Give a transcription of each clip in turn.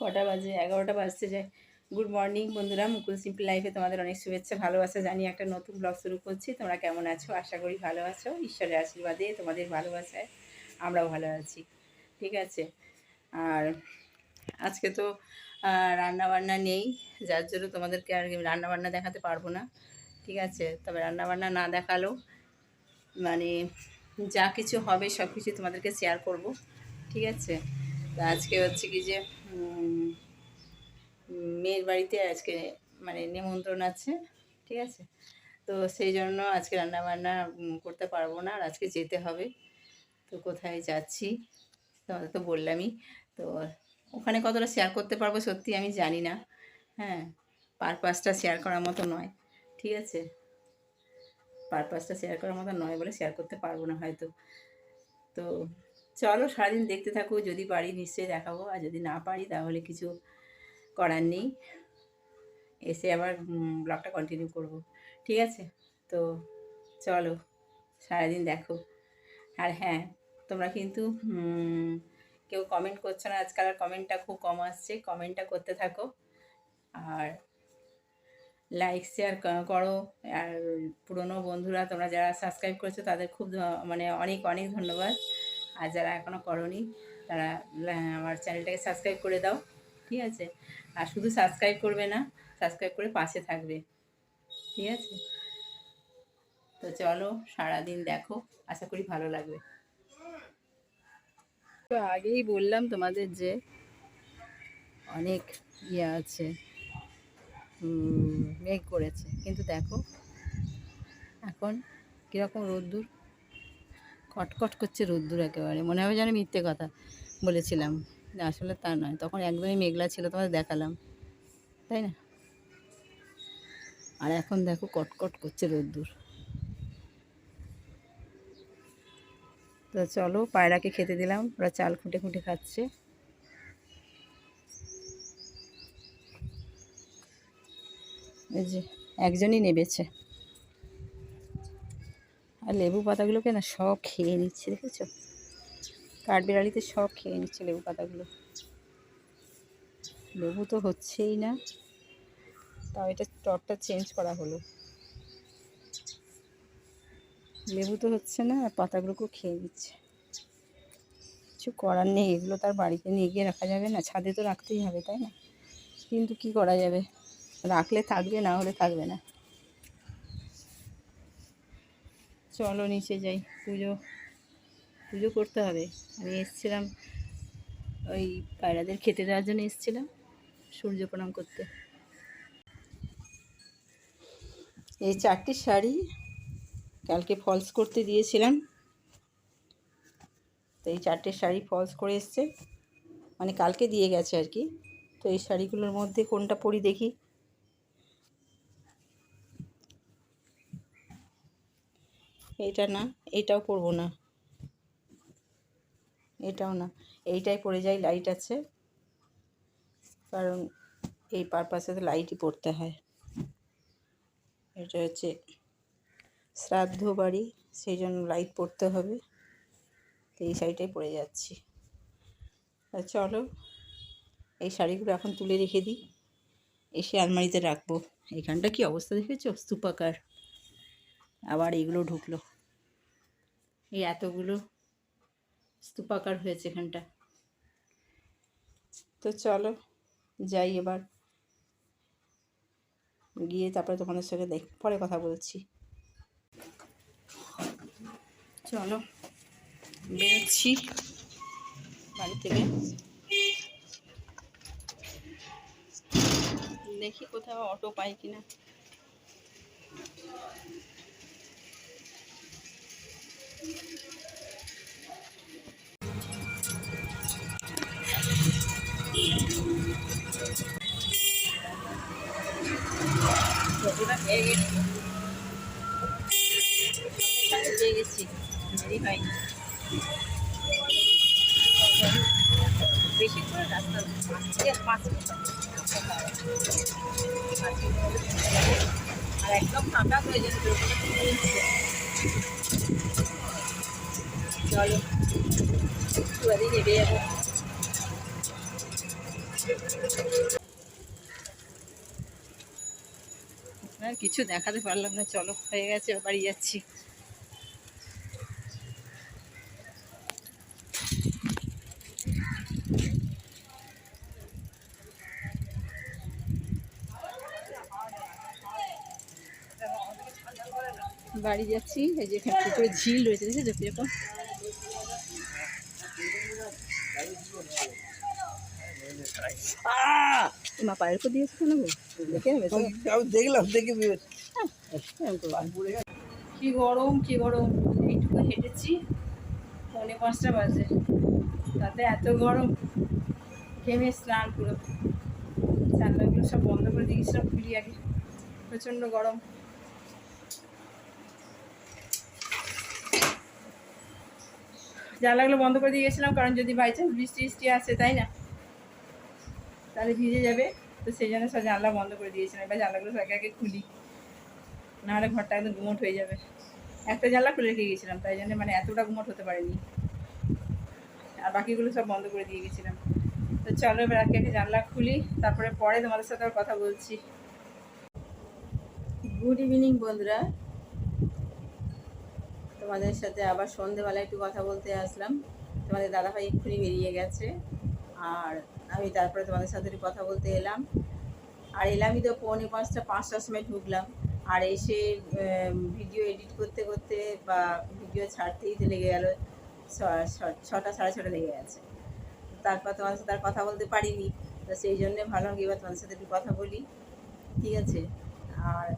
কটা বাজে, এগারোটা বাজতে যায়। গুড মর্নিং বন্ধুরা, মুকুল সিম্পল লাইফে তোমাদের অনেক শুভেচ্ছা, ভালোবাসা জানি একটা নতুন ব্লগ শুরু করছি। তোমরা কেমন আছো? আশা করি ভালো আছো। ঈশ্বরের আশীর্বাদে তোমাদের ভালোবাসায় আমরাও ভালো আছি। ঠিক আছে? আর আজকে তো রান্না বান্না নেই, যার জন্য তোমাদেরকে আর রান্না বান্না দেখাতে পারব না। ঠিক আছে? তবে রান্না বান্না না দেখাল মানে যা কিছু হবে সব কিছু তোমাদেরকে শেয়ার করব। ঠিক আছে? তা আজকে হচ্ছে কি যে মেয়ের বাড়িতে আজকে মানে নিমন্ত্রণ আছে, ঠিক আছে? তো সেই জন্য আজকে রান্না বান্না করতে পারব না, আর আজকে যেতে হবে। তো কোথায় যাচ্ছি? তোমাদের তো বললামই। তো ওখানে কতটা শেয়ার করতে পারব সত্যি আমি জানি না। হ্যাঁ পারপাসটা শেয়ার করার মতো নয়, ঠিক আছে? পারপাসটা শেয়ার করার মতো নয় বলে শেয়ার করতে পারব না হয়তো। তো চলো সারাদিন দেখতে থাকো, যদি পারি নিশ্চয়ই দেখাবো, আর যদি না পারি তাহলে কিছু করার নেই। এসে আবার ব্লগটা কন্টিনিউ করব। ঠিক আছে? তো চলো, সারাদিন দেখো। আর হ্যাঁ তোমরা কিন্তু কেউ কমেন্ট করছ না, আজকাল আর কমেন্টটা খুব কম আসছে কমেন্টটা করতে থাকো। আর লাইক শেয়ার করো। আর পুরনো বন্ধুরা, তোমরা যারা সাবস্ক্রাইব করেছ, তাদের খুব মানে অনেক অনেক ধন্যবাদ। আর যারা এখনও করনি, তারা আমার চ্যানেলটাকে সাবস্ক্রাইব করে দাও, ঠিক আছে? আর শুধু সাবস্ক্রাইব করবে না সাবস্ক্রাইব করে পাশে থাকবে, ঠিক আছে? তো চলো, সারাদিন দেখো, আশা করি ভালো লাগবে। তো আগেই বললাম তোমাদের যে, অনেক ইয়ে আছে মেঘ করেছে, কিন্তু দেখো, এখন কীরকম রোদ্দুর। কটকট করছে রোদ্দুর একেবারে। মনে হবে যেন মিথ্যে কথা বলেছিলাম। আসলে তা নয়। তখন একদমই মেঘলা ছিল, তোমাদের দেখালাম। তাই না? আর এখন দেখো কটকট করছে রোদ্দুর। তো চলো, পায়রাকে খেতে দিলাম। ওরা চাল খুঁটে খুঁটে খাচ্ছে। এই যে, একজনই নেবেছে। আর লেবু পাতাগুলোকে না সব খেয়ে নিচ্ছে, দেখেছ? কাঠবিড়ালিতে সব খেয়ে নিচ্ছে লেবু পাতাগুলো। লেবু তো হচ্ছেই না। তাও এটা টপটা চেঞ্জ করা হলো। লেবু তো হচ্ছে না, আর পাতাগুলোকেও খেয়ে নিচ্ছে। কিছু করার নেই, এগুলো তার বাড়িতে নিয়ে গিয়ে রাখা যাবে না, ছাদে তো রাখতেই হবে, তাই না? কিন্তু কি করা যাবে? রাখলে থাকবে, না হলে থাকবে না। চলো নিচে যাই। পুজো পুজো করতে হবে। আমি এসেছিলাম ওই পায়রাদের খেতে দেওয়ার জন্য এসেছিলাম, সূর্য প্রণাম করতে। এই চারটি শাড়ি কালকে ফলস করতে দিয়েছিলাম। তো এই চারটে শাড়ি ফলস করে এসছে। মানে কালকে দিয়ে গেছে আর কি। তো এই শাড়িগুলোর মধ্যে কোনটা পরি দেখি। এইটা না, এটাও পরবো না। এটাও না, এইটাই পরে যাই লাইট আছে। কারণ এই পারপাসে তো লাইটই পড়তে হয়। এটা হচ্ছে শ্রাদ্ধ বাড়ি, সেই জন্য লাইট পড়তে হবে। তো এই শাড়িটাই পরে যাচ্ছি। চলো, এই শাড়িগুলো এখন তুলে রেখে দিই। এসে আলমারিতে রাখব। এখানটা কি অবস্থা দেখেছ? স্তূপাকার আবার এগুলো ঢুকলো। এই এতগুলো স্তূপাকার হয়েছে এখানটা। তো চলো, যাই এবার। গিয়ে তারপরে তোমাদের সঙ্গে দেখ, পরে কথা বলছি। চলো, বেরোচ্ছি বাড়ি থেকে। দেখি কোথাও অটো পাই কিনা। বেশি করে রাস্তা। আর একদম ফাঁকা হয়ে যাবে চলো এবারে নেবে যাব। আর কিছু দেখাতে পারলাম না, চলো, হয়ে গেছে, বাড়ি যাচ্ছি। বাড়ি যাচ্ছি এই যে এখানে পুকুরে ঝিল রয়েছে দেখেছ? কীরকম? মা পায়ের উপর দিয়েছে কেন দেখে নেবে দেখলাম। কি গরম কি গরম। এইটুকু হেঁটেছি পৌনে পাঁচটা বাজে। তাতে এত গরম। ঘেমে স্নান পুরো। জানলাগুলো সব বন্ধ করে দিয়েছিলাম আগে। প্রচণ্ড গরম। জানলাগুলো বন্ধ করে দিয়ে গেছিলাম, কারণ যদি বাই চান্স বৃষ্টি বৃষ্টি আসে, তাই না? তাহলে ভিজে যাবে। তো সেই জন্য সব জানলা বন্ধ করে দিয়েছিলাম। এবার জানলাগুলো সব একে খুলি। নাহলে ঘরটা একদম গুমোট হয়ে যাবে। একটা জানলা খুলে রেখে গেছিলাম, তাই জন্য মানে এতটা গুমোট হতে পারেনি। আর বাকিগুলো সব বন্ধ করে দিয়ে গেছিলাম। তো চলো এবার একে একে জানলা খুলি, তারপরে পরে তোমাদের সাথে কথা বলছি। গুড ইভিনিং বন্ধুরা। তোমাদের সাথে আবার সন্ধেবেলা একটু কথা বলতে আসলাম। তোমাদের দাদাভাই এক্ষুনি বেরিয়ে গেছে, আর আমি তারপরে তোমাদের সাথে একটু কথা বলতে এলাম। আর এলামই তো পৌনে পাঁচটা, পাঁচটার সময় ঢুকলাম। আর এসে ভিডিও এডিট করতে করতে বা ভিডিও ছাড়তেই তো লেগে গেল ছটা, সাড়ে ছটা লেগে গেছে। তারপর তোমাদের সাথে আর কথা বলতে পারিনি, তো সেই জন্যে ভালো এবার তোমাদের সাথে একটু কথা বলি। ঠিক আছে? আর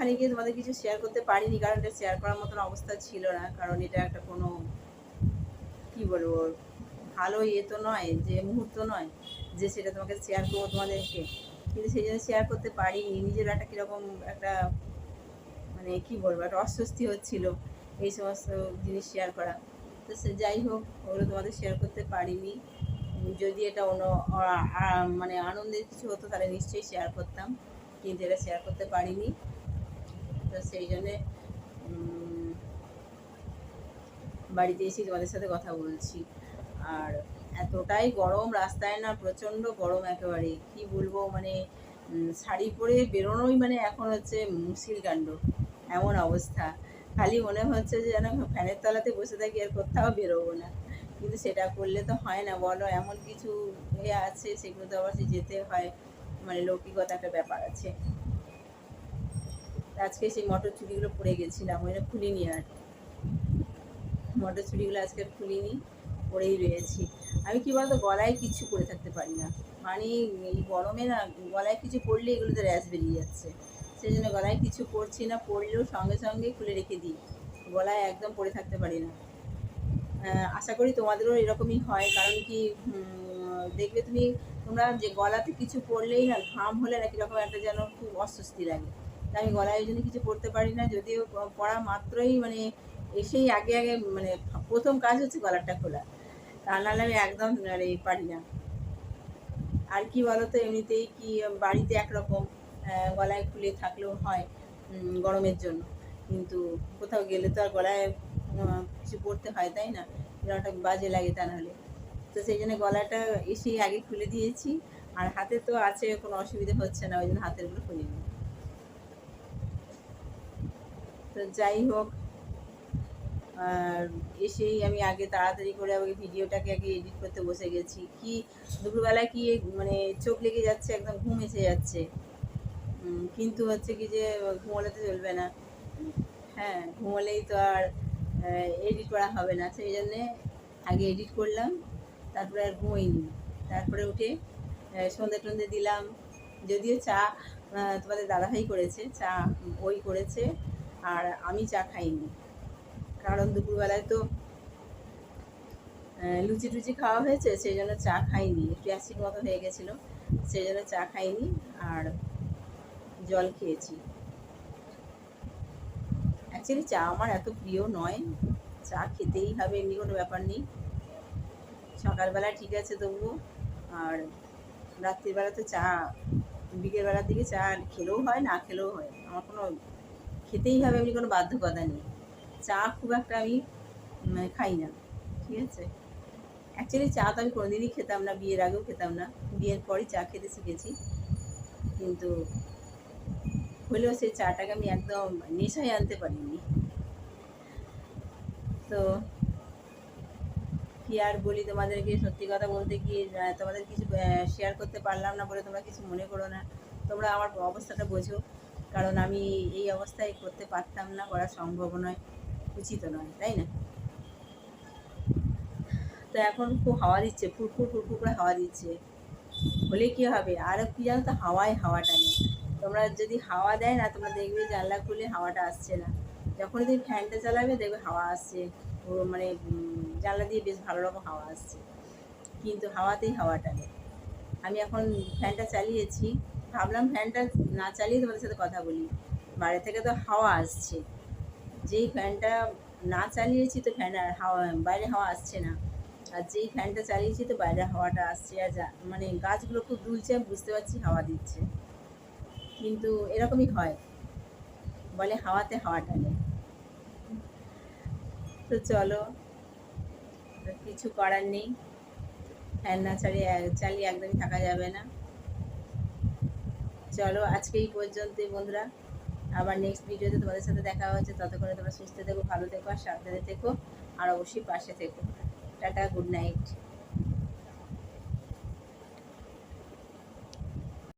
ওখানে গিয়ে তোমাদের কিছু শেয়ার করতে পারিনি, কারণ এটা শেয়ার করার মতন অবস্থা ছিল না, কারণ এটা একটা কোনো, কি বলব, ভালো ইয়ে তো নয়, যে মুহূর্ত নয় যে সেটা তোমাকে শেয়ার করব তোমাদেরকে। কিন্তু সেই জন্য শেয়ার করতে পারিনি, নিজের একটা কীরকম একটা মানে কি বলব, একটা অস্বস্তি হচ্ছিল এই সমস্ত জিনিস শেয়ার করা। তো সে যাই হোক, ওগুলো তোমাদের শেয়ার করতে পারিনি। যদি এটা অন্য মানে আনন্দের কিছু হতো তাহলে নিশ্চয়ই শেয়ার করতাম, কিন্তু এটা শেয়ার করতে পারিনি। তো সেই জন্যে বাড়িতে এসে তোমাদের সাথে কথা বলছি। আর এতটাই গরম রাস্তায় না, প্রচণ্ড গরম একেবারে। কি বলব মানে শাড়ি পরে বেরোনোই মানে এখন হচ্ছে মুশকিল কাণ্ড, এমন অবস্থা। খালি মনে হচ্ছে যে যেন ফ্যানের তলাতে বসে থাকি, আর কোথাও বেরোবো না। কিন্তু সেটা করলে তো হয় না, বলো। এমন কিছু ইয়ে আছে, সেগুলো তো আবার যেতে হয়। মানে লৌকিকতা একটা ব্যাপার আছে। আজকে সেই মটর চুড়িগুলো পরে গেছিলাম ওইটা খুলিনি আর। মটর চুড়িগুলো আজকে খুলিনি, পরেই রয়েছি। আমি কি বলতো, গলায় কিছু পরে থাকতে পারি না। মানে এই গরমে না, গলায় কিছু পরলে এগুলোতে র্যাশ বেরিয়ে যাচ্ছে। সেই জন্য গলায় কিছু পরছি না, পরলেও সঙ্গে সঙ্গে খুলে রেখে দিই। গলায় একদম পরে থাকতে পারি না। আশা করি তোমাদেরও এরকমই হয়। কারণ কি দেখবে তুমি, তোমরা যে গলাতে কিছু পরলেই না, ঘাম হলে না কীরকম একটা যেন খুব অস্বস্তি লাগে। আমি গলায় ওই জন্য কিছু পরতে পারি না, যদিও প- পরা মাত্রই মানে এসেই আগে আগে মানে প্রথম কাজ হচ্ছে গলাটা খোলা। তা নাহলে আমি একদম মানে পারি না। আর কি বলতো, এমনিতেই কি বাড়িতে একরকম গলায় খুলে থাকলেও হয় গরমের জন্য। কিন্তু কোথাও গেলে তো আর গলায় কিছু পরতে হয়, তাই না? একটা বাজে লাগে তা নাহলে তো সেই জন্য গলাটা এসেই আগে খুলে দিয়েছি। আর হাতে তো আছে, কোনো অসুবিধা হচ্ছে না, ওই জন্য হাতেরগুলো খুলে নিই তো যাই হোক, আর এসেই আমি আগে তাড়াতাড়ি করে আগে ভিডিওটাকে আগে এডিট করতে বসে গেছি। কি দুপুরবেলায় কি মানে চোখ লেগে যাচ্ছে, একদম ঘুম এসে যাচ্ছে। কিন্তু হচ্ছে কি যে ঘুমোলে তো চলবে না। হ্যাঁ ঘুমোলেই তো আর এডিট করা হবে না। সেই জন্যে আগে এডিট করলাম, তারপরে আর ঘুমোইনি। তারপরে উঠে সন্ধে টন্ধে দিলাম। যদিও চা তোমাদের দাদাভাই করেছে, চা ওই করেছে। আর আমি চা খাইনি। কারণ দুপুরবেলায় তো লুচি টুচি খাওয়া হয়েছে, সেই জন্য চা খাইনি। একটু অ্যাসিড মতো হয়ে গেছিল, সেই জন্য চা খাইনি আর জল খেয়েছি। অ্যাকচুয়ালি চা আমার এত প্রিয় নয়। চা খেতেই হবে, এমনি কোনো ব্যাপার নেই। সকালবেলা ঠিক আছে তবুও। আর রাত্রিবেলা তো চা, বিকেলবেলার দিকে চা খেলেও হয়, না খেলেও হয়। আমার কোনো খেতেই হবে এমনি কোনো বাধ্যকতা নেই। চা খুব একটা আমি মানে খাই না, ঠিক আছে? অ্যাকচুয়ালি চা তো আমি কোনোদিনই খেতাম না, বিয়ের আগেও খেতাম না। বিয়ের পরই চা খেতে শিখেছি। কিন্তু হলেও সেই চাটাকে আমি একদম নেশায় আনতে পারিনি। তো কি আর বলি তোমাদেরকে? সত্যি কথা বলতে কি তোমাদের কিছু শেয়ার করতে পারলাম না বলে তোমরা কিছু মনে করো না। তোমরা আমার অবস্থাটা বোঝো। কারণ আমি এই অবস্থায় করতে পারতাম না, করা সম্ভব নয়, উচিত নয়, তাই না? তো এখন খুব হাওয়া দিচ্ছে, ফুরফুর ফুরফুর করে হাওয়া দিচ্ছে। হলে কি হবে? আরও কি জানো তো, হাওয়ায় হাওয়াটা নেই। তোমরা যদি হাওয়া দেয় না, তোমরা দেখবে জানলা খুলে হাওয়াটা আসছে না। যখনই তুমি ফ্যানটা চালাবে, দেখবে হাওয়া আসছে। মানে জানলা দিয়ে বেশ ভালো রকম হাওয়া আসছে। কিন্তু হাওয়াতেই হাওয়াটা নেই। আমি এখন ফ্যানটা চালিয়েছি। ভাবলাম ফ্যানটা না চালিয়ে তোমাদের সাথে কথা বলি। বাইরে থেকে তো হাওয়া আসছে। যেই ফ্যানটা না চালিয়েছি তো ফ্যান আর হাওয়া, বাইরে হাওয়া আসছে না। আর যেই ফ্যানটা চালিয়েছি তো বাইরে হাওয়াটা আসছে। আর যা মানে গাছগুলো খুব দুলছে, আমি বুঝতে পারছি হাওয়া দিচ্ছে। কিন্তু এরকমই হয়। বলে হাওয়াতে হাওয়াটা নেই। তো চলো কিছু করার নেই। ফ্যান না চালিয়ে চালিয়ে একদমই থাকা যাবে না। চলো আজকে এই পর্যন্তই বন্ধুরা। আবার নেক্সট ভিডিওতে তোমাদের সাথে দেখা হচ্ছে। ততক্ষণে তোমরা সুস্থ থেকো, ভালো থেকো, আর সাবধানে থেকো, আর অবশ্যই পাশে থেকো। Tata good night